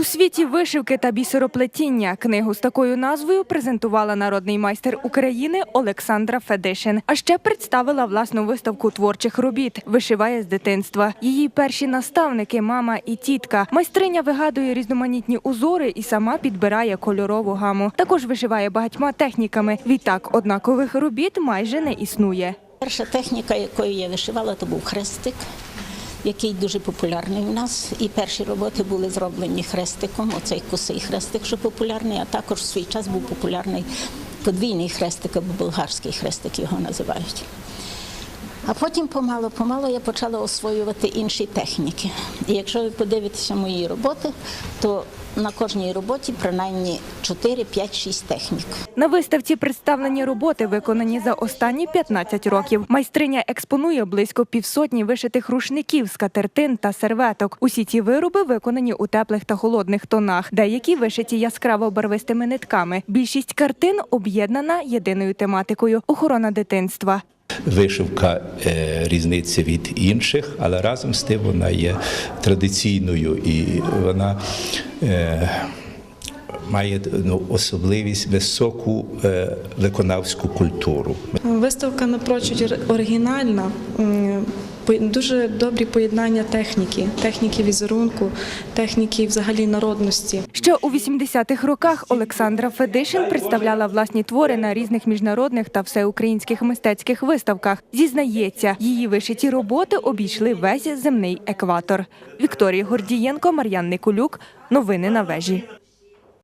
У світі вишивки та бісероплетіння книгу з такою назвою презентувала народний майстер України Олександра Федишин. А ще представила власну виставку творчих робіт. Вишиває з дитинства. Її перші наставники, мама і тітка. Майстриня вигадує різноманітні узори і сама підбирає кольорову гаму. Також вишиває багатьма техніками. Відтак однакових робіт майже не існує. Перша техніка, якою я вишивала, то був хрестик, який дуже популярний у нас. І перші роботи були зроблені хрестиком. Оцей косий хрестик, що популярний, а також в свій час був популярний подвійний хрестик або болгарський хрестик його називають. А потім помало-помало я почала освоювати інші техніки. І якщо ви подивитеся мої роботи, то на кожній роботі принаймні 4, 5, 6 технік. На виставці представлені роботи, виконані за останні 15 років. Майстриня експонує близько півсотні вишитих рушників, скатертин та серветок. Усі ці вироби виконані у теплих та холодних тонах, деякі вишиті яскраво барвистими нитками. Більшість картин об'єднана єдиною тематикою охорона дитинства. Вишивка е, різниця від інших, але разом з тим вона є традиційною і вона е, має ну, особливість високу е, виконавську культуру. Виставка напрочуд оригінальна. Дуже добрі поєднання техніки, техніки візерунку, техніки взагалі народності. Ще у 80-х роках Олександра Федишин представляла власні твори на різних міжнародних та всеукраїнських мистецьких виставках. Зізнається, її вишиті роботи обійшли весь земний екватор. Вікторія Гордієнко, Мар'ян Николюк. Новини на вежі.